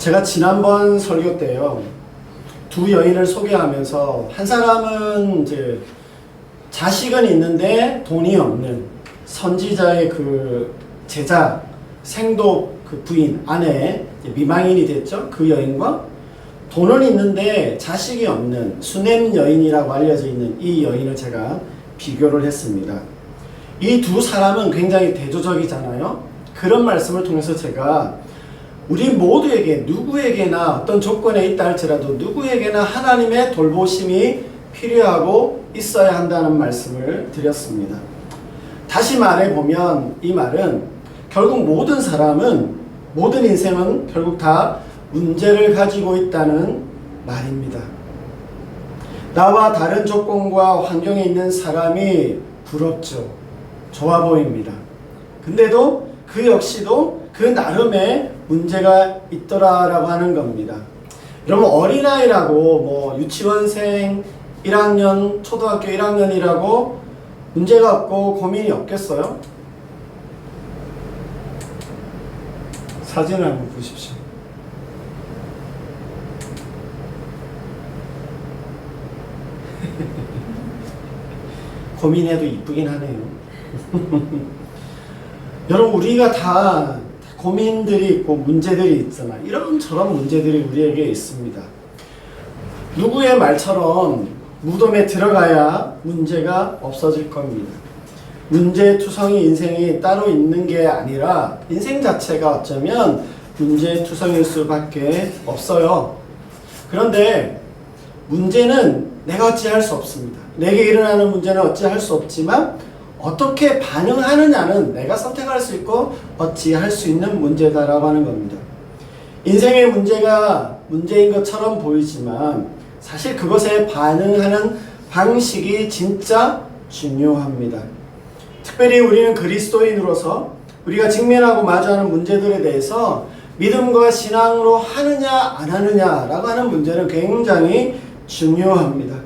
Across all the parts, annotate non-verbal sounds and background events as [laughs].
제가 지난번 설교 때요. 두 여인을 소개하면서 한 사람은 이제 자식은 있는데 돈이 없는 선지자의 그 제자 생도 그 부인 아내 미망인이 됐죠. 그 여인과 돈은 있는데 자식이 없는 수냄 여인이라고 알려져 있는 이 여인을 제가 비교를 했습니다. 이 두 사람은 굉장히 대조적이잖아요. 그런 말씀을 통해서 제가 우리 모두에게 누구에게나 어떤 조건에 있다 할지라도 누구에게나 하나님의 돌보심이 필요하고 있어야 한다는 말씀을 드렸습니다. 다시 말해 보면 이 말은 결국 모든 사람은 모든 인생은 결국 다 문제를 가지고 있다는 말입니다. 나와 다른 조건과 환경에 있는 사람이 부럽죠. 좋아 보입니다. 근데도 그 역시도 그 나름의 문제가 있더라라고 하는 겁니다. 여러분 어린아이라고 뭐 유치원생 1학년, 초등학교 1학년이라고 문제가 없고 고민이 없겠어요? 사진을 한번 보십시오. [laughs] 고민해도 이쁘긴 하네요. [laughs] 여러분 우리가 다 고민들이 있고 문제들이 있잖아. 이런 저런 문제들이 우리에게 있습니다. 누구의 말처럼 무덤에 들어가야 문제가 없어질 겁니다. 문제 투성이 인생이 따로 있는 게 아니라 인생 자체가 어쩌면 문제 투성일 수밖에 없어요. 그런데 문제는 내가 어찌할 수 없습니다. 내게 일어나는 문제는 어찌할 수 없지만 어떻게 반응하느냐는 내가 선택할 수 있고 어찌할 수 있는 문제다라고 하는 겁니다. 인생의 문제가 문제인 것처럼 보이지만 사실 그것에 반응하는 방식이 진짜 중요합니다. 특별히 우리는 그리스도인으로서 우리가 직면하고 마주하는 문제들에 대해서 믿음과 신앙으로 하느냐 안 하느냐라고 하는 문제는 굉장히 중요합니다.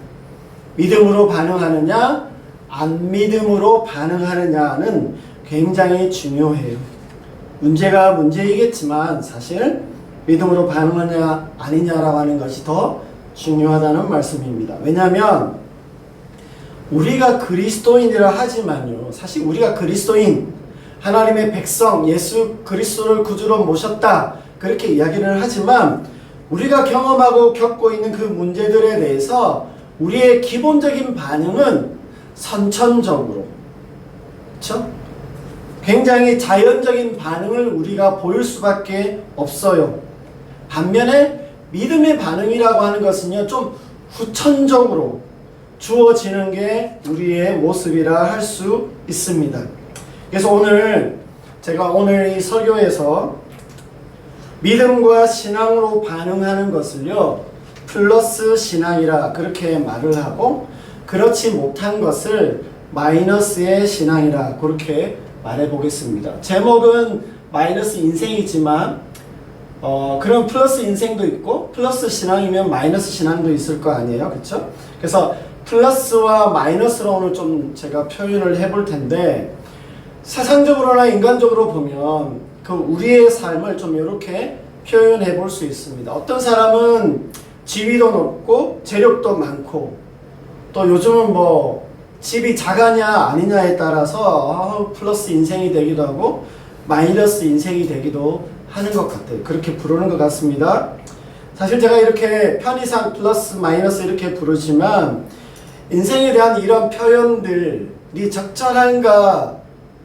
믿음으로 반응하느냐 안 믿음으로 반응하느냐는 굉장히 중요해요. 문제가 문제이겠지만 사실 믿음으로 반응하냐 아니냐라고 하는 것이 더 중요하다는 말씀입니다. 왜냐하면 우리가 그리스도인이라 하지만요. 사실 우리가 그리스도인 하나님의 백성 예수 그리스도를 구주로 모셨다 그렇게 이야기를 하지만 우리가 경험하고 겪고 있는 그 문제들에 대해서 우리의 기본적인 반응은 선천적으로 그렇죠? 굉장히 자연적인 반응을 우리가 보일 수밖에 없어요. 반면에 믿음의 반응이라고 하는 것은요 좀 후천적으로 주어지는 게 우리의 모습이라 할 수 있습니다. 그래서 오늘 제가 오늘 이 설교에서 믿음과 신앙으로 반응하는 것을요 플러스 신앙이라 그렇게 말을 하고 그렇지 못한 것을 마이너스의 신앙이라 그렇게 말해 보겠습니다. 제목은 마이너스 인생이지만 어 그런 플러스 인생도 있고 플러스 신앙이면 마이너스 신앙도 있을 거 아니에요. 그렇죠? 그래서 플러스와 마이너스로 오늘 좀 제가 표현을 해볼 텐데 세상적으로나 인간적으로 보면 그 우리의 삶을 좀 이렇게 표현해 볼 수 있습니다. 어떤 사람은 지위도 높고 재력도 많고 또 요즘은 뭐 집이 작아냐 아니냐에 따라서 아, 플러스 인생이 되기도 하고 마이너스 인생이 되기도 하는 것 같아요. 그렇게 부르는 것 같습니다. 사실 제가 이렇게 편의상 플러스 마이너스 이렇게 부르지만 인생에 대한 이런 표현들이 적절한가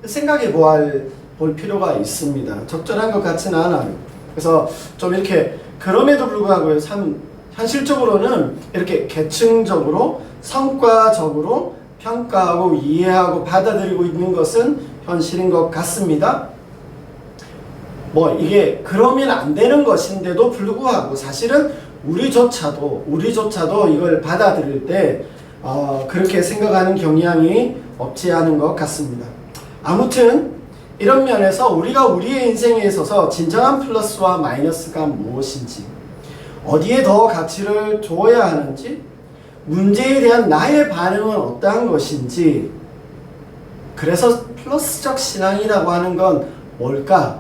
생각해 보할 볼 필요가 있습니다. 적절한 것 같지는 않아요. 그래서 좀 이렇게 그럼에도 불구하고 참 현실적으로는 이렇게 계층적으로 성과적으로 평가하고 이해하고 받아들이고 있는 것은 현실인 것 같습니다. 뭐 이게 그러면 안 되는 것인데도 불구하고 사실은 우리조차도 우리조차도 이걸 받아들일 때 어, 그렇게 생각하는 경향이 없지 않은 것 같습니다. 아무튼 이런 면에서 우리가 우리의 인생에 있어서 진정한 플러스와 마이너스가 무엇인지 어디에 더 가치를 두어야 하는지 문제에 대한 나의 반응은 어떠한 것인지 그래서 플러스적 신앙이라고 하는 건 뭘까?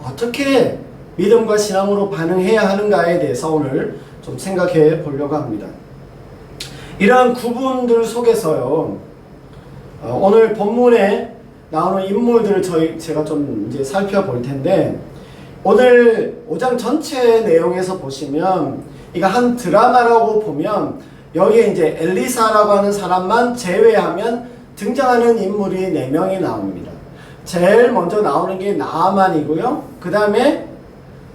어떻게 믿음과 신앙으로 반응해야 하는가에 대해서 오늘 좀 생각해 보려고 합니다. 이러한 구분들 속에서요, 어, 오늘 본문에 나오는 인물들을 저희 제가 좀 이제 살펴볼 텐데 오늘 5장 전체 내용에서 보시면 이거 한 드라마라고 보면 여기에 이제 엘리사라고 하는 사람만 제외하면 등장하는 인물이 4명이 나옵니다. 제일 먼저 나오는 게 나아만이고요. 그 다음에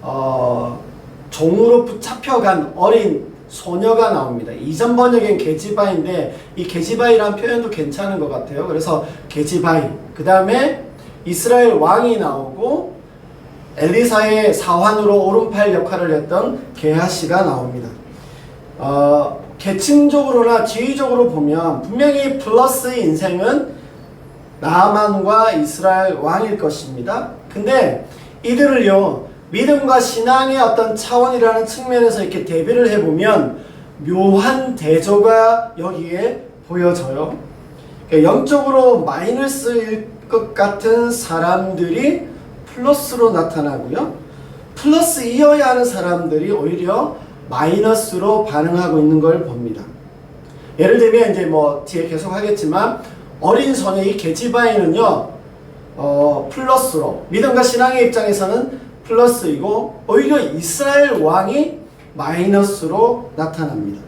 어, 종으로 붙잡혀간 어린 소녀가 나옵니다. 이전 번역엔 게지바인데 이 게지바이라는 표현도 괜찮은 것 같아요. 그래서 게지바이. 그 다음에 이스라엘 왕이 나오고 엘리사의 사환으로 오른팔 역할을 했던 게하시가 나옵니다. 어, 계층적으로나 지위적으로 보면 분명히 플러스 인생은 나아만과 이스라엘 왕일 것입니다. 근데 이들을요, 믿음과 신앙의 어떤 차원이라는 측면에서 이렇게 대비를 해보면 묘한 대조가 여기에 보여져요. 그러니까 영적으로 마이너스일 것 같은 사람들이 플러스로 나타나고요. 플러스이어야 하는 사람들이 오히려 마이너스로 반응하고 있는 걸 봅니다. 예를 들면 이제 뭐 뒤에 계속 하겠지만 어린 소녀 이 게지바이는요 어, 플러스로 믿음과 신앙의 입장에서는 플러스이고 오히려 이스라엘 왕이 마이너스로 나타납니다.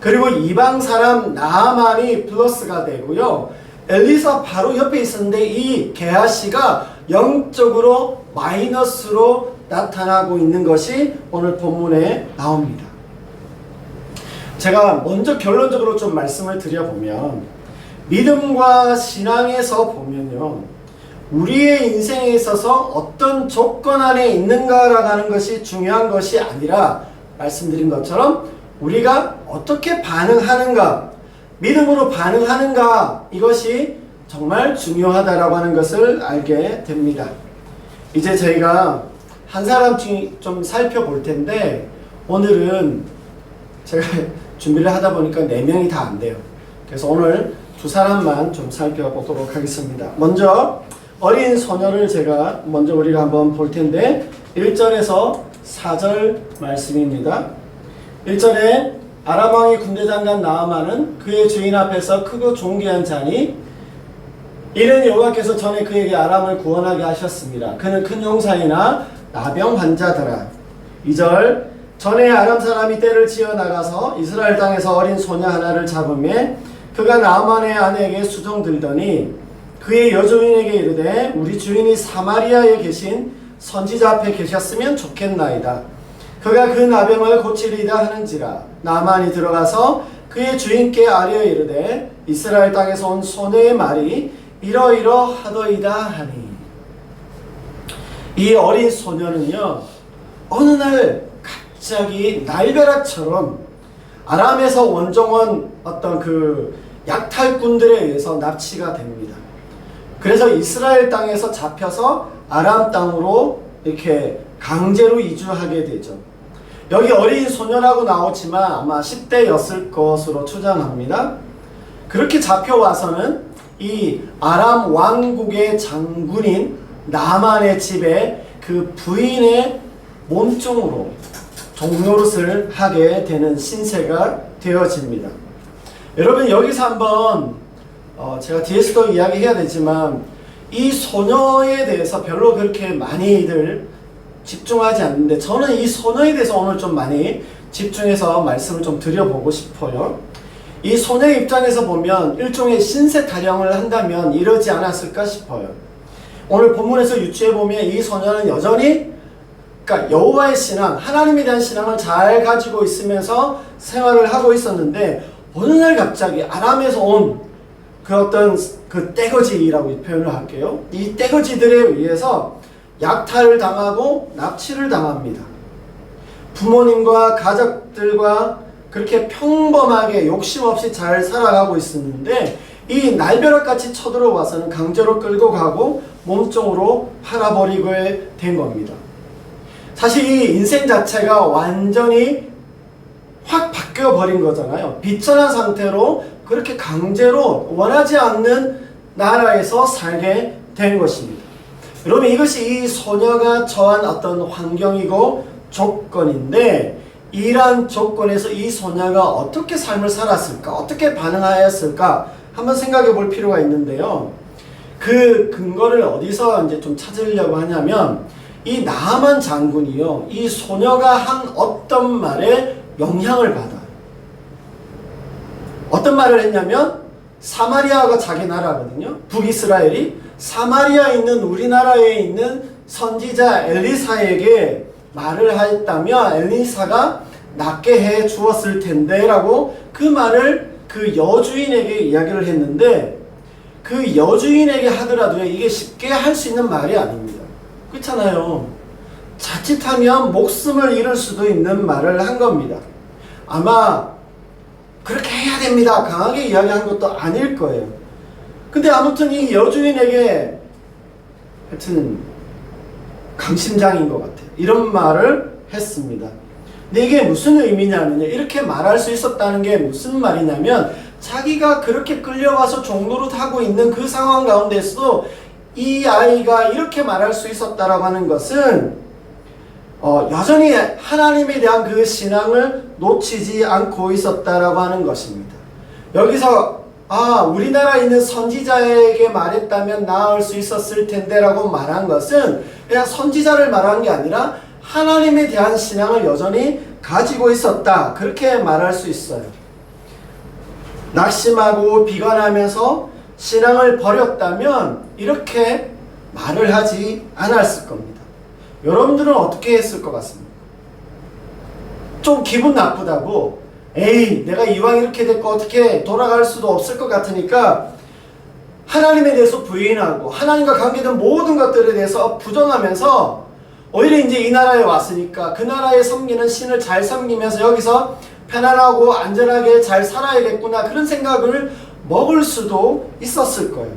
그리고 이방 사람 나아만이 플러스가 되고요. 엘리사 바로 옆에 있었는데 이 게하시가 영적으로 마이너스로 나타나고 있는 것이 오늘 본문에 나옵니다. 제가 먼저 결론적으로 좀 말씀을 드려보면 믿음과 신앙에서 보면요. 우리의 인생에 있어서 어떤 조건 안에 있는가라고 하는 것이 중요한 것이 아니라 말씀드린 것처럼 우리가 어떻게 반응하는가, 믿음으로 반응하는가 이것이 정말 중요하다라고 하는 것을 알게 됩니다. 이제 저희가 한 사람씩 좀 살펴볼 텐데 오늘은 제가 [laughs] 준비를 하다 보니까 네 명이 다 안 돼요. 그래서 오늘 두 사람만 좀 살펴보도록 하겠습니다. 먼저 어린 소녀를 제가 먼저 우리가 한번 볼 텐데 1절에서 4절 말씀입니다. 1절에 아람 왕의 군대 장관 나아만은 그의 주인 앞에서 크고 존귀한 자니 이는 여호와께서 전에 그에게 아람을 구원하게 하셨습니다. 그는 큰 용사이나 나병 환자더라. 2절 전에 아람 사람이 떼를 지어 나가서 이스라엘 땅에서 어린 소녀 하나를 잡음에 그가 나만의 아내에게 수종 들더니 그의 여주인에게 이르되 우리 주인이 사마리아에 계신 선지자 앞에 계셨으면 좋겠나이다. 그가 그 나병을 고치리이다 하는지라 나만이 들어가서 그의 주인께 아뢰어 이르되 이스라엘 땅에서 온 소녀의 말이 이러이러 하더이다 하니 이 어린 소녀는요 어느 날 갑자기 날벼락처럼 아람에서 원정원 어떤 그 약탈꾼들에 의해서 납치가 됩니다. 그래서 이스라엘 땅에서 잡혀서 아람 땅으로 이렇게 강제로 이주하게 되죠. 여기 어린 소녀라고 나오지만 아마 10대였을 것으로 추정합니다. 그렇게 잡혀와서는 이 아람 왕국의 장군인 나만의 집에 그 부인의 몸종으로 종노릇을 하게 되는 신세가 되어집니다. 여러분 여기서 한번 어 제가 뒤에서도 이야기해야 되지만 이 소녀에 대해서 별로 그렇게 많이들 집중하지 않는데 저는 이 소녀에 대해서 오늘 좀 많이 집중해서 말씀을 좀 드려보고 싶어요. 이 소녀의 입장에서 보면 일종의 신세 타령을 한다면 이러지 않았을까 싶어요. 오늘 본문에서 유추해 보면 이 소녀는 여전히 그러니까 여호와의 신앙, 하나님에 대한 신앙을 잘 가지고 있으면서 생활을 하고 있었는데 어느 날 갑자기 아람에서 온 그 어떤 그 떼거지라고 표현을 할게요. 이 떼거지들에 의해서 약탈을 당하고 납치를 당합니다. 부모님과 가족들과 그렇게 평범하게 욕심 없이 잘 살아가고 있었는데 이 날벼락같이 쳐들어와서는 강제로 끌고 가고 몸종으로 팔아버리게 된 겁니다. 사실 이 인생 자체가 완전히 확 바뀌어 버린 거잖아요. 비천한 상태로 그렇게 강제로 원하지 않는 나라에서 살게 된 것입니다. 여러분 이것이 이 소녀가 처한 어떤 환경이고 조건인데 이러한 조건에서 이 소녀가 어떻게 삶을 살았을까? 어떻게 반응하였을까? 한번 생각해 볼 필요가 있는데요. 그 근거를 어디서 이제 좀 찾으려고 하냐면 이 나만 장군이요. 이 소녀가 한 어떤 말에 영향을 받아요. 어떤 말을 했냐면 사마리아가 자기 나라거든요. 북이스라엘이 사마리아에 있는 우리나라에 있는 선지자 엘리사에게 말을 했다면 엘리사가 낫게 해 주었을 텐데라고 그 말을 그 여주인에게 이야기를 했는데 그 여주인에게 하더라도 이게 쉽게 할 수 있는 말이 아닙니다. 그렇잖아요. 자칫하면 목숨을 잃을 수도 있는 말을 한 겁니다. 아마 그렇게 해야 됩니다. 강하게 이야기한 것도 아닐 거예요. 근데 아무튼 이 여주인에게 하여튼 강심장인 것 같아요. 이런 말을 했습니다. 근데 이게 무슨 의미냐면요. 이렇게 말할 수 있었다는 게 무슨 말이냐면 자기가 그렇게 끌려와서 종노릇 하고 있는 그 상황 가운데서도 이 아이가 이렇게 말할 수 있었다라고 하는 것은 어, 여전히 하나님에 대한 그 신앙을 놓치지 않고 있었다라고 하는 것입니다. 여기서 아 우리나라에 있는 선지자에게 말했다면 나을 수 있었을 텐데라고 말한 것은 그냥 선지자를 말한 게 아니라 하나님에 대한 신앙을 여전히 가지고 있었다 그렇게 말할 수 있어요. 낙심하고 비관하면서 신앙을 버렸다면 이렇게 말을 하지 않았을 겁니다. 여러분들은 어떻게 했을 것 같습니까? 좀 기분 나쁘다고 에이 내가 이왕 이렇게 됐고 어떻게 돌아갈 수도 없을 것 같으니까 하나님에 대해서 부인하고 하나님과 관계된 모든 것들에 대해서 부정하면서 오히려 이제 이 나라에 왔으니까 그 나라에 섬기는 신을 잘 섬기면서 여기서 편안하고 안전하게 잘 살아야겠구나 그런 생각을 먹을 수도 있었을 거예요.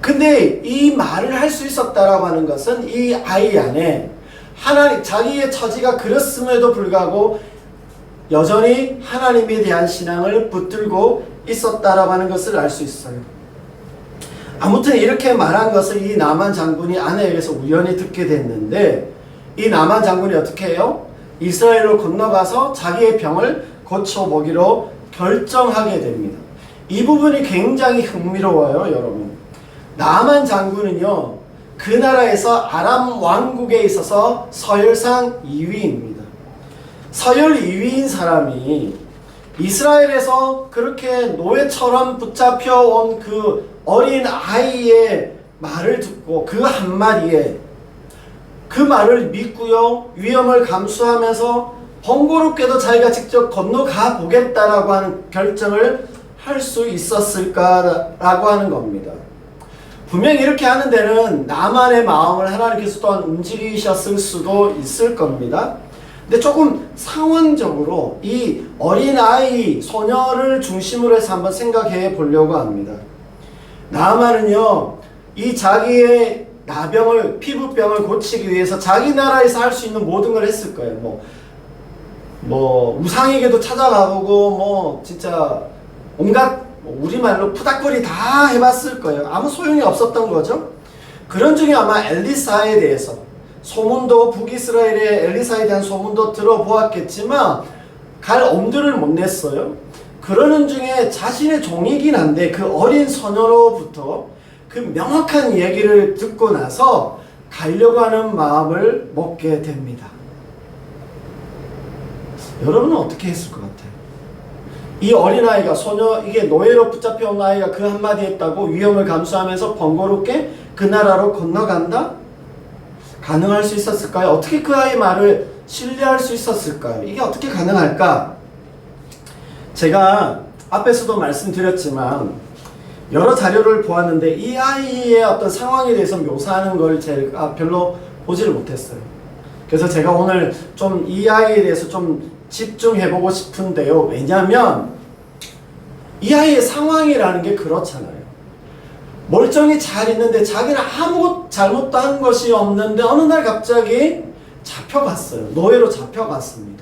근데 이 말을 할 수 있었다라고 하는 것은 이 아이 안에 하나님 자기의 처지가 그렇음에도 불구하고 여전히 하나님에 대한 신앙을 붙들고 있었다라고 하는 것을 알 수 있어요. 아무튼 이렇게 말한 것을 이 나만 장군이 아내에게서 우연히 듣게 됐는데 이 나만 장군이 어떻게 해요? 이스라엘로 건너가서 자기의 병을 고쳐보기로 결정하게 됩니다. 이 부분이 굉장히 흥미로워요, 여러분. 나만 장군은요, 그 나라에서 아람 왕국에 있어서 서열상 2위입니다. 서열 2위인 사람이 이스라엘에서 그렇게 노예처럼 붙잡혀 온 그 어린 아이의 말을 듣고 그 한마디에 그 말을 믿고요, 위험을 감수하면서 번거롭게도 자기가 직접 건너가 보겠다라고 하는 결정을 할 수 있었을까라고 하는 겁니다. 분명히 이렇게 하는 데는 나만의 마음을 하나님께서 또한 움직이셨을 수도 있을 겁니다. 근데 조금 상황적으로 이 어린아이, 소녀를 중심으로 해서 한번 생각해 보려고 합니다. 나만은요, 이 자기의 나병을, 피부병을 고치기 위해서 자기 나라에서 할 수 있는 모든 걸 했을 거예요. 뭐, 뭐, 우상에게도 찾아가보고, 뭐, 진짜, 온갖, 뭐 우리말로 푸닥거리 다 해봤을 거예요. 아무 소용이 없었던 거죠. 그런 중에 아마 엘리사에 대해서, 소문도 북이스라엘의 엘리사에 대한 소문도 들어보았겠지만 갈 엄두를 못 냈어요. 그러는 중에 자신의 종이긴 한데 그 어린 소녀로부터 그 명확한 얘기를 듣고 나서 가려고 하는 마음을 먹게 됩니다. 여러분은 어떻게 했을 것 같아요? 이 어린아이가 소녀 이게 노예로 붙잡혀 온 아이가 그 한마디 했다고 위험을 감수하면서 번거롭게 그 나라로 건너간다? 가능할 수 있었을까요? 어떻게 그 아이 말을 신뢰할 수 있었을까요? 이게 어떻게 가능할까? 제가 앞에서도 말씀드렸지만 여러 자료를 보았는데 이 아이의 어떤 상황에 대해서 묘사하는 걸 제가 별로 보지를 못했어요. 그래서 제가 오늘 좀 이 아이에 대해서 좀 집중해보고 싶은데요. 왜냐하면 이 아이의 상황이라는 게 그렇잖아요. 멀쩡히 잘 있는데 자기는 아무 잘못도 한 것이 없는데 어느 날 갑자기 잡혀갔어요. 노예로 잡혀갔습니다.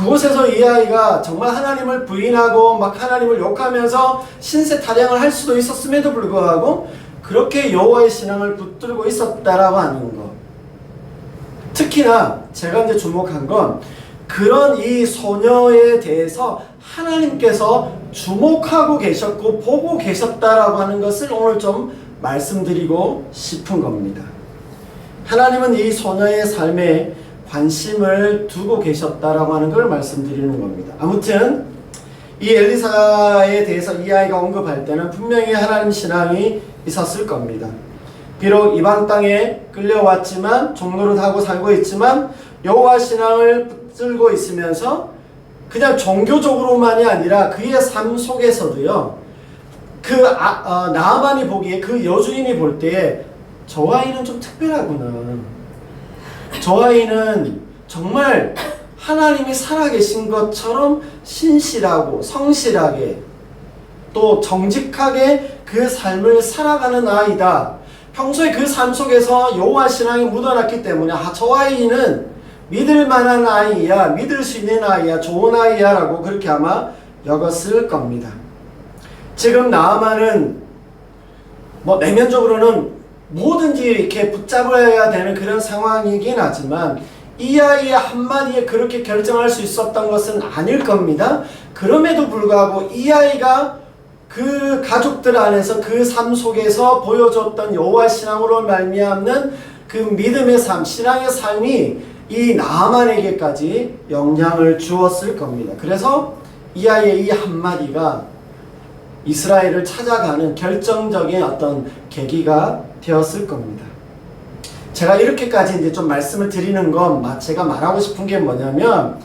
그곳에서 이 아이가 정말 하나님을 부인하고 막 하나님을 욕하면서 신세 타령을 할 수도 있었음에도 불구하고 그렇게 여호와의 신앙을 붙들고 있었다라고 하는 것. 특히나 제가 이제 주목한 건 그런 이 소녀에 대해서 하나님께서 주목하고 계셨고 보고 계셨다라고 하는 것을 오늘 좀 말씀드리고 싶은 겁니다. 하나님은 이 소녀의 삶에 관심을 두고 계셨다라고 하는 걸 말씀드리는 겁니다. 아무튼 이 엘리사에 대해서 이 아이가 언급할 때는 분명히 하나님 신앙이 있었을 겁니다. 비록 이방 땅에 끌려왔지만 종노릇하고 살고 있지만 여호와 신앙을 붙들고 있으면서 그냥 종교적으로만이 아니라 그의 삶 속에서도요. 그 아, 어, 나만이 보기에 그 여주인이 볼 때에 저 아이는 좀 특별하구나. 저 아이는 정말 하나님이 살아계신 것처럼 신실하고 성실하게 또 정직하게 그 삶을 살아가는 아이다. 평소에 그 삶 속에서 여호와 신앙이 묻어났기 때문에 아, 저 아이는 믿을 만한 아이야, 믿을 수 있는 아이야, 좋은 아이야라고 그렇게 아마 여겼을 겁니다. 지금 나아만은 뭐 내면적으로는 뭐든지 이렇게 붙잡아야 되는 그런 상황이긴 하지만 이 아이의 한마디에 그렇게 결정할 수 있었던 것은 아닐 겁니다. 그럼에도 불구하고 이 아이가 그 가족들 안에서 그 삶 속에서 보여줬던 여호와 신앙으로 말미암는 그 믿음의 삶, 신앙의 삶이 이 나만에게까지 영향을 주었을 겁니다. 그래서 이 아이의 이 한마디가 이스라엘을 찾아가는 결정적인 어떤 계기가 되었을 겁니다. 제가 이렇게까지 이제 좀 말씀을 드리는 건 마- 제가 말하고 싶은 게 뭐냐면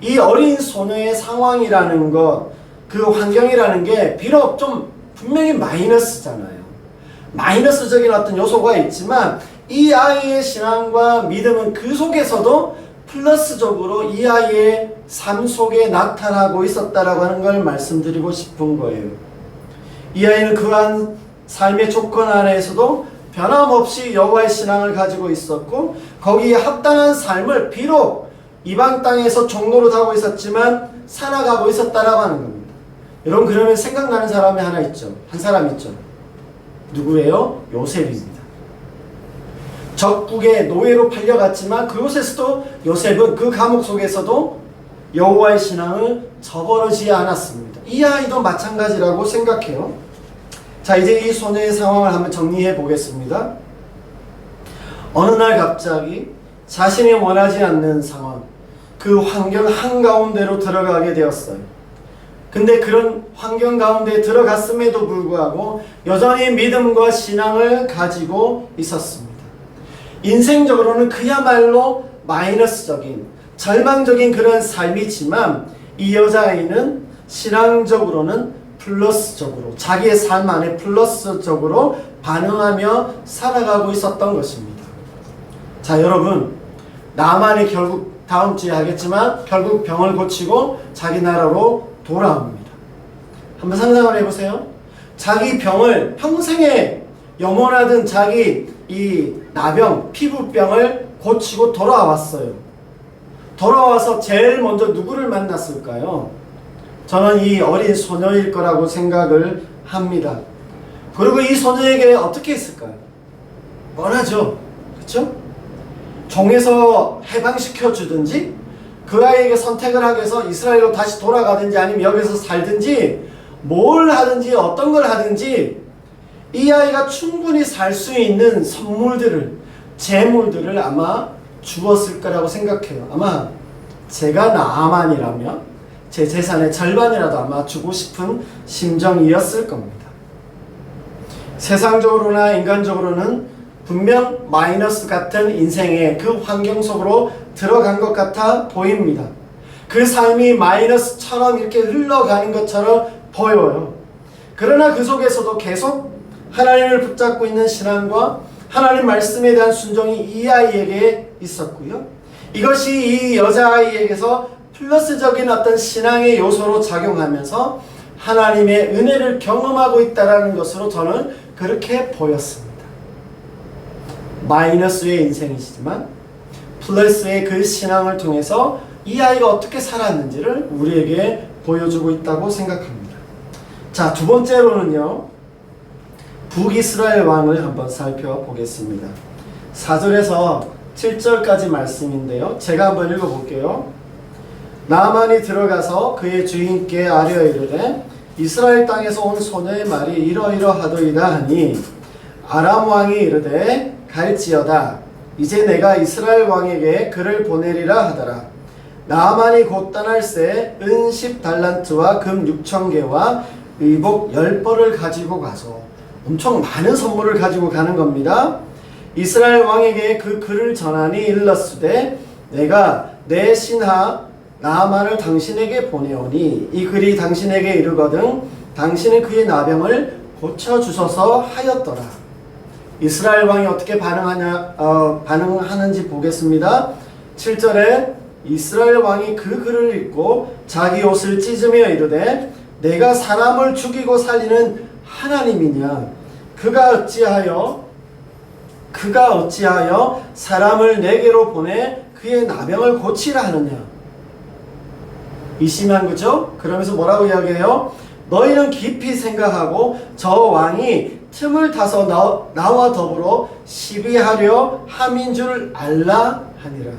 이 어린 소녀의 상황이라는 것, 그 환경이라는 게 비록 좀 분명히 마이너스잖아요. 마이너스적인 어떤 요소가 있지만 이 아이의 신앙과 믿음은 그 속에서도 플러스적으로 이 아이의 삶 속에 나타나고 있었다라고 하는 걸 말씀드리고 싶은 거예요. 이 아이는 그한 삶의 조건 안에서도 변함없이 여호와의 신앙을 가지고 있었고 거기에 합당한 삶을 비록 이방 땅에서 종로를 하고 있었지만 살아가고 있었다라고 하는 겁니다. 여러분 그러면 생각나는 사람이 하나 있죠. 한 사람 있죠. 누구예요? 요셉입니다. 적국의 노예로 팔려갔지만 그곳에서도 요셉은 그 감옥 속에서도 여호와의 신앙을 저버리지 않았습니다. 이 아이도 마찬가지라고 생각해요. 자, 이제 이 소녀의 상황을 한번 정리해 보겠습니다. 어느 날 갑자기 자신이 원하지 않는 상황, 그 환경 한가운데로 들어가게 되었어요. 근데 그런 환경 가운데 들어갔음에도 불구하고 여전히 믿음과 신앙을 가지고 있었습니다. 인생적으로는 그야말로 마이너스적인, 절망적인 그런 삶이지만 이 여자아이는 신앙적으로는 플러스적으로, 자기의 삶 안에 플러스적으로 반응하며 살아가고 있었던 것입니다. 자, 여러분, 나만이 결국 다음 주에 하겠지만 결국 병을 고치고 자기 나라로 돌아옵니다. 한번 상상을 해보세요. 자기 병을 평생에 염원하던 자기 이 나병, 피부병을 고치고 돌아왔어요. 돌아와서 제일 먼저 누구를 만났을까요? 저는 이 어린 소녀일 거라고 생각을 합니다. 그리고 이 소녀에게 어떻게 했을까요? 뻔하죠. 그렇죠? 종에서 해방시켜 주든지 그 아이에게 선택을 하게 해서 이스라엘로 다시 돌아가든지 아니면 여기서 살든지 뭘 하든지 어떤 걸 하든지 이 아이가 충분히 살 수 있는 선물들을 재물들을 아마 주었을 거라고 생각해요. 아마 제가 나아만이라면 제 재산의 절반이라도 아마 주고 싶은 심정이었을 겁니다. 세상적으로나 인간적으로는 분명 마이너스 같은 인생의 그 환경 속으로 들어간 것 같아 보입니다. 그 삶이 마이너스처럼 이렇게 흘러가는 것처럼 보여요. 그러나 그 속에서도 계속 하나님을 붙잡고 있는 신앙과 하나님 말씀에 대한 순종이 이 아이에게 있었고요. 이것이 이 여자아이에게서 플러스적인 어떤 신앙의 요소로 작용하면서 하나님의 은혜를 경험하고 있다는 것으로 저는 그렇게 보였습니다. 마이너스의 인생이지만 플러스의 그 신앙을 통해서 이 아이가 어떻게 살았는지를 우리에게 보여주고 있다고 생각합니다. 자, 두 번째로는요. 북이스라엘 왕을 한번 살펴보겠습니다. 4절에서 7절까지 말씀인데요. 제가 한번 읽어볼게요. 나만이 들어가서 그의 주인께 아뢰어 이르되 이스라엘 땅에서 온 소녀의 말이 이러이러하더이다 하니 아람 왕이 이르되 갈지어다 이제 내가 이스라엘 왕에게 그를 보내리라 하더라 나만이 곧 떠날새 은십 달란트와 금 육천 개와 의복 열 벌을 가지고 가서 엄청 많은 선물을 가지고 가는 겁니다. 이스라엘 왕에게 그 글을 전하니 일렀으되 내가 내 신하 나만을 당신에게 보내오니 이 글이 당신에게 이르거든 당신은 그의 나병을 고쳐 주소서 하였더라. 이스라엘 왕이 어떻게 반응하냐 어, 반응하는지 보겠습니다. 7절에 이스라엘 왕이 그 글을 읽고 자기 옷을 찢으며 이르되 내가 사람을 죽이고 살리는 하나님이냐 그가 어찌하여 그가 어찌하여 사람을 내게로 보내 그의 나병을 고치라 하느냐 이심한 거죠? 그러면서 뭐라고 이야기해요? 너희는 깊이 생각하고 저 왕이 틈을 타서 나, 나와 더불어 시비하려 함인 줄 알라 하니라.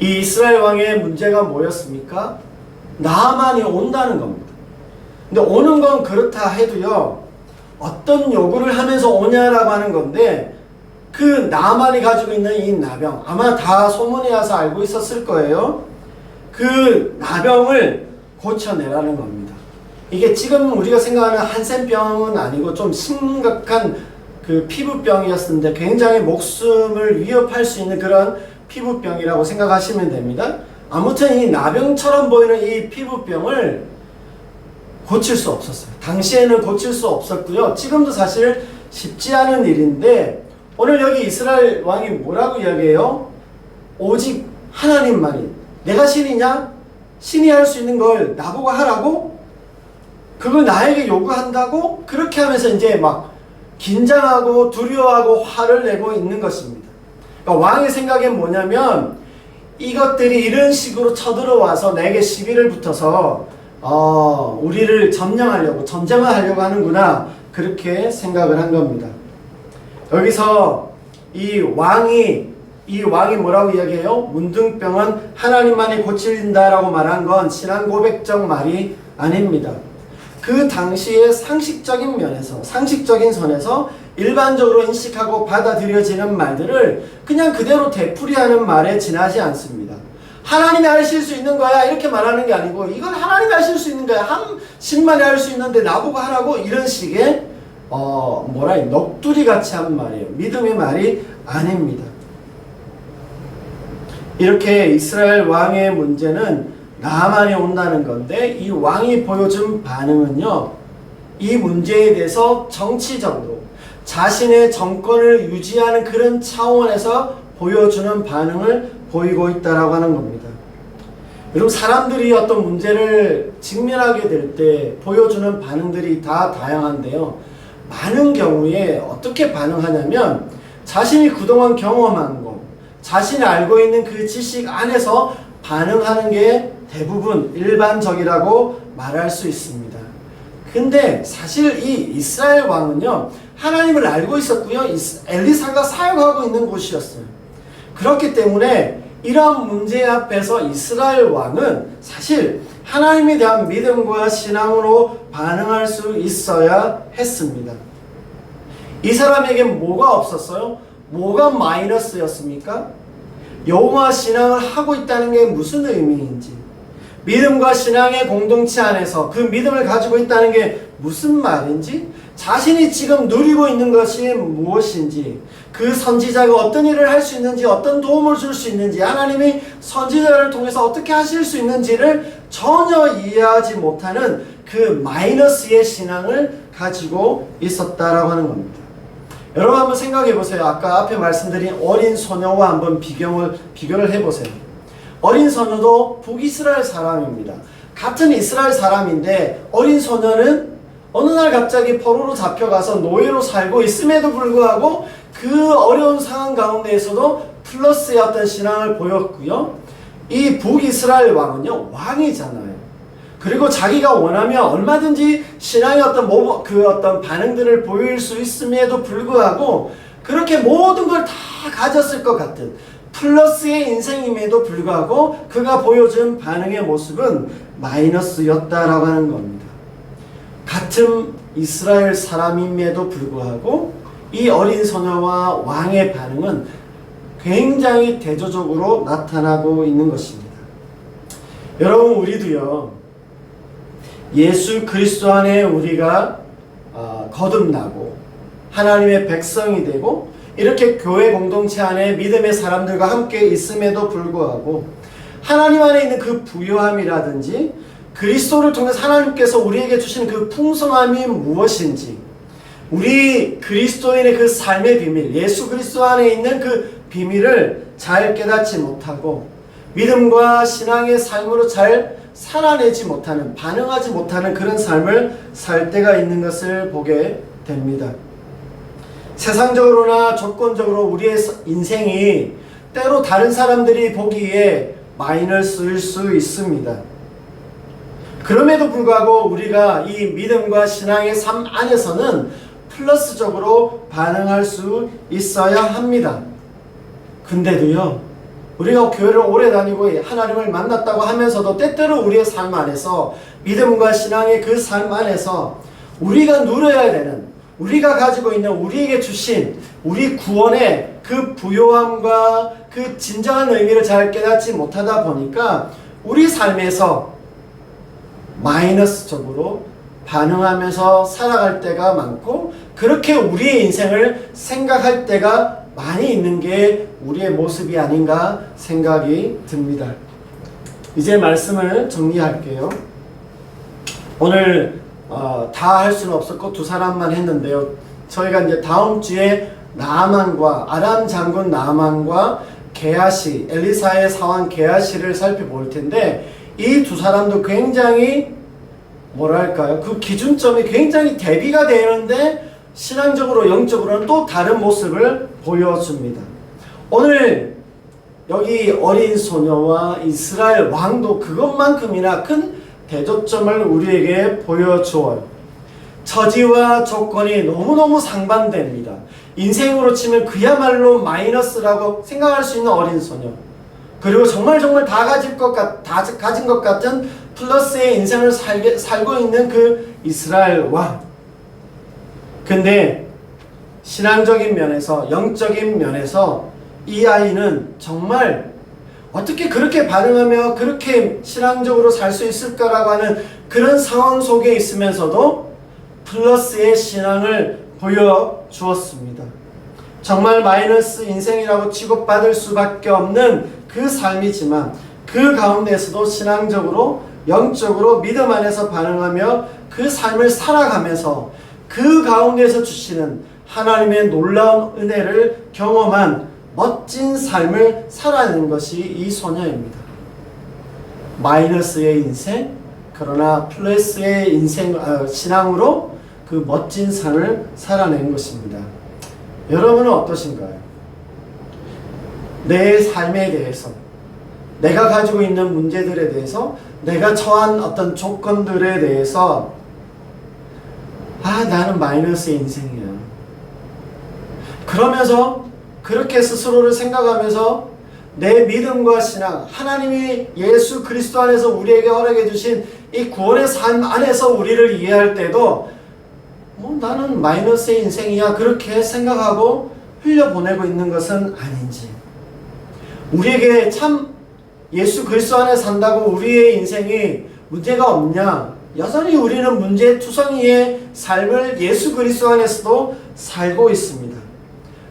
이 이스라엘 왕의 문제가 뭐였습니까? 나만이 온다는 겁니다. 근데 오는 건 그렇다 해도요, 어떤 요구를 하면서 오냐라고 하는 건데, 그 나만이 가지고 있는 이 나병, 아마 다 소문이 와서 알고 있었을 거예요. 그 나병을 고쳐내라는 겁니다. 이게 지금 우리가 생각하는 한센병은 아니고 좀 심각한 그 피부병이었는데 굉장히 목숨을 위협할 수 있는 그런 피부병이라고 생각하시면 됩니다. 아무튼 이 나병처럼 보이는 이 피부병을 고칠 수 없었어요. 당시에는 고칠 수 없었고요. 지금도 사실 쉽지 않은 일인데 오늘 여기 이스라엘 왕이 뭐라고 이야기해요? 오직 하나님만이 내가 신이냐? 신이 할 수 있는 걸 나보고 하라고? 그걸 나에게 요구한다고? 그렇게 하면서 이제 막 긴장하고 두려워하고 화를 내고 있는 것입니다. 그러니까 왕의 생각엔 뭐냐면 이것들이 이런 식으로 쳐들어와서 내게 시비를 붙어서 어, 우리를 점령하려고 전쟁을 하려고 하는구나 그렇게 생각을 한 겁니다. 여기서 이 왕이 이 왕이 뭐라고 이야기해요? 문둥병은 하나님만이 고친다라고 말한 건 신앙 고백적 말이 아닙니다. 그 당시의 상식적인 면에서 상식적인 선에서 일반적으로 인식하고 받아들여지는 말들을 그냥 그대로 되풀이하는 말에 지나지 않습니다. 하나님이 하실 수 있는 거야 이렇게 말하는 게 아니고 이건 하나님이 하실 수 있는 거야 한 신만이 할 수 있는데 나보고 하라고 이런 식의 어 뭐라 해 넋두리 같이 한 말이에요. 믿음의 말이 아닙니다. 이렇게 이스라엘 왕의 문제는 나만이 온다는 건데 이 왕이 보여준 반응은요. 이 문제에 대해서 정치적으로 자신의 정권을 유지하는 그런 차원에서 보여주는 반응을 보이고 있다라고 하는 겁니다. 여러분 사람들이 어떤 문제를 직면하게 될 때 보여주는 반응들이 다 다양한데요. 많은 경우에 어떻게 반응하냐면 자신이 그동안 경험한 것, 자신이 알고 있는 그 지식 안에서 반응하는 게 대부분 일반적이라고 말할 수 있습니다. 근데 사실 이 이스라엘 왕은요, 하나님을 알고 있었고요, 엘리사가 사역하고 있는 곳이었어요. 그렇기 때문에 이러한 문제 앞에서 이스라엘 왕은 사실 하나님에 대한 믿음과 신앙으로 반응할 수 있어야 했습니다. 이 사람에게 뭐가 없었어요? 뭐가 마이너스였습니까? 여호와 신앙을 하고 있다는 게 무슨 의미인지 믿음과 신앙의 공동체 안에서 그 믿음을 가지고 있다는 게 무슨 말인지 자신이 지금 누리고 있는 것이 무엇인지 그 선지자가 어떤 일을 할 수 있는지 어떤 도움을 줄 수 있는지 하나님이 선지자를 통해서 어떻게 하실 수 있는지를 전혀 이해하지 못하는 그 마이너스의 신앙을 가지고 있었다라고 하는 겁니다. 여러분 한번 생각해 보세요. 아까 앞에 말씀드린 어린 소녀와 한번 비교를 비교를 해 보세요. 어린 소녀도 북이스라엘 사람입니다. 같은 이스라엘 사람인데 어린 소녀는 어느 날 갑자기 포로로 잡혀가서 노예로 살고 있음에도 불구하고 그 어려운 상황 가운데에서도 플러스의 어떤 신앙을 보였고요. 이 북이스라엘 왕은요 왕이잖아요. 그리고 자기가 원하면 얼마든지 신앙의 어떤 모, 그 어떤 반응들을 보일 수 있음에도 불구하고 그렇게 모든 걸 다 가졌을 것 같은 플러스의 인생임에도 불구하고 그가 보여준 반응의 모습은 마이너스였다라고 하는 겁니다. 같은 이스라엘 사람임에도 불구하고 이 어린 소녀와 왕의 반응은 굉장히 대조적으로 나타나고 있는 것입니다. 여러분 우리도요 예수 그리스도 안에 우리가 어, 거듭나고 하나님의 백성이 되고 이렇게 교회 공동체 안에 믿음의 사람들과 함께 있음에도 불구하고 하나님 안에 있는 그 부요함이라든지 그리스도를 통해서 하나님께서 우리에게 주신 그 풍성함이 무엇인지 우리 그리스도인의 그 삶의 비밀 예수 그리스도 안에 있는 그 비밀을 잘 깨닫지 못하고 믿음과 신앙의 삶으로 잘 살아내지 못하는 반응하지 못하는 그런 삶을 살 때가 있는 것을 보게 됩니다. 세상적으로나 조건적으로 우리의 인생이 때로 다른 사람들이 보기에 마이너스일 수 있습니다. 그럼에도 불구하고 우리가 이 믿음과 신앙의 삶 안에서는 플러스적으로 반응할 수 있어야 합니다. 근데도요, 우리가 교회를 오래 다니고 하나님을 만났다고 하면서도 때때로 우리의 삶 안에서 믿음과 신앙의 그 삶 안에서 우리가 누려야 되는 우리가 가지고 있는 우리에게 주신 우리 구원의 그 부요함과 그 진정한 의미를 잘 깨닫지 못하다 보니까 우리 삶에서 마이너스적으로 반응하면서 살아갈 때가 많고 그렇게 우리의 인생을 생각할 때가 많이 있는 게 우리의 모습이 아닌가 생각이 듭니다. 이제 말씀을 정리할게요. 오늘 어, 다할 수는 없었고 두 사람만 했는데요. 저희가 이제 다음 주에 나만과 아람 장군 나만과 게하시 엘리사의 사원 게하시를 살펴볼 텐데 이 두 사람도 굉장히 뭐랄까요 그 기준점이 굉장히 대비가 되는데 신앙적으로 영적으로는 또 다른 모습을 보여줍니다. 오늘 여기 어린 소녀와 이스라엘 왕도 그것만큼이나 큰 대조점을 우리에게 보여주어요. 처지와 조건이 너무너무 상반됩니다. 인생으로 치면 그야말로 마이너스라고 생각할 수 있는 어린 소녀. 그리고 정말 정말 다 가질 것 같, 다 가진 것 같은 플러스의 인생을 살게, 살고 있는 그 이스라엘 왕. 근데 신앙적인 면에서, 영적인 면에서 이 아이는 정말 어떻게 그렇게 반응하며 그렇게 신앙적으로 살 수 있을까라고 하는 그런 상황 속에 있으면서도 플러스의 신앙을 보여주었습니다. 정말 마이너스 인생이라고 취급받을 수밖에 없는 그 삶이지만 그 가운데서도 신앙적으로 영적으로 믿음 안에서 반응하며 그 삶을 살아가면서 그 가운데서 주시는 하나님의 놀라운 은혜를 경험한 멋진 삶을 살아내는 것이 이 소녀입니다. 마이너스의 인생, 그러나 플러스의 인생, 아, 신앙으로 그 멋진 삶을 살아낸 것입니다. 여러분은 어떠신가요? 내 삶에 대해서, 내가 가지고 있는 문제들에 대해서, 내가 처한 어떤 조건들에 대해서, 아, 나는 마이너스의 인생이야. 그러면서 그렇게 스스로를 생각하면서 내 믿음과 신앙, 하나님이 예수 그리스도 안에서 우리에게 허락해 주신 이 구원의 삶 안에서 우리를 이해할 때도 뭐 나는 마이너스의 인생이야 그렇게 생각하고 흘려보내고 있는 것은 아닌지. 우리에게 참 예수 그리스도 안에 산다고 우리의 인생이 문제가 없냐? 여전히 우리는 문제 투성이의 삶을 예수 그리스도 안에서도 살고 있습니다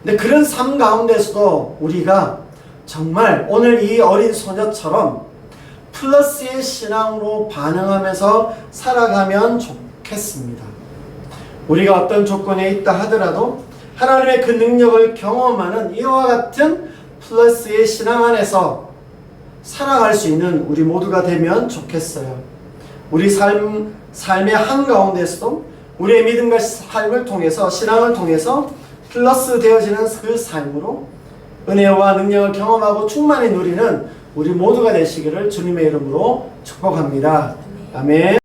근데 그런 삶 가운데서도 우리가 정말 오늘 이 어린 소녀처럼 플러스의 신앙으로 반응하면서 살아가면 좋겠습니다. 우리가 어떤 조건에 있다 하더라도 하나님의 그 능력을 경험하는 이와 같은 플러스의 신앙 안에서 살아갈 수 있는 우리 모두가 되면 좋겠어요. 우리 삶, 삶의 한가운데서도 우리의 믿음과 삶을 통해서, 신앙을 통해서 플러스 되어지는 그 삶으로 은혜와 능력을 경험하고 충만히 누리는 우리 모두가 되시기를 주님의 이름으로 축복합니다. 아멘.